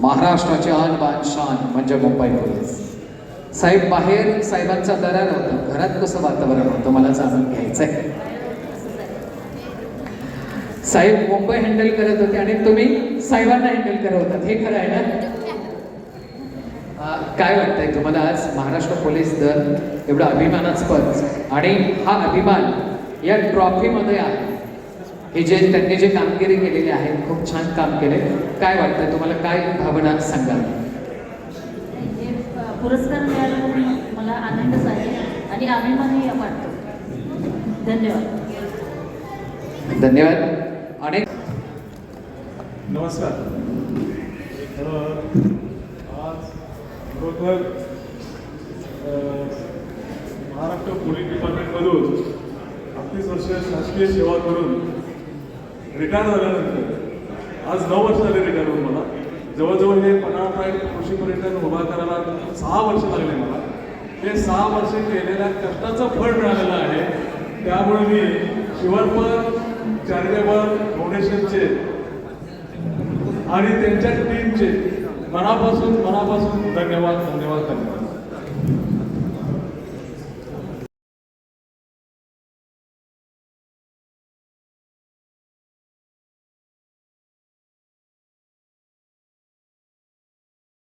महाराष्ट्राची आन बान शान म्हणजे मुंबई पोलीस. साहेब बाहेर साहेबांचा दरार होता. घरात कसं वातावरण होतं मला जाणून घ्यायचं आहे साहेब मुंबई हँडल करत होते आणि तुम्ही साहेबांना हँडल करत होतात. हे खरं आहे ना? काय वाटतंय तुम्हाला आज महाराष्ट्र पोलीस दल एवढं अभिमानास्पद? आणि हा अभिमान या ट्रॉफीमध्ये आहे. हे जे त्यांनी जे कामगिरी केलेली आहे खूप छान काम केले. काय वाटतंय तुम्हाला काय भावना सांगाल? हे पुरस्कार मिळाल्यामुळे मला आनंदच आहे आणि अभिमानही वाटतो. धन्यवाद. धन्यवाद. आणि नमस्कार. तर आज खरोखर महाराष्ट्र पोलीस डिपार्टमेंटमधून अडतीस वर्ष शासकीय सेवा करून रिटायर झाल्यानंतर. आज नऊ वर्ष झाले रिटायर होऊन मला. जवळजवळ हे पन्नास कृषी पर्यटन उभा करायला सहा वर्ष लागले मला. हे सहा वर्ष केलेल्या कष्टाचं फळ मिळालेलं आहे. त्यामुळे मी शिवरपर चॅरिटेबल फाउंडेशनचे आणि त्यांच्या टीमचे मनापासून मनापासून धन्यवाद धन्यवाद धन्यवाद.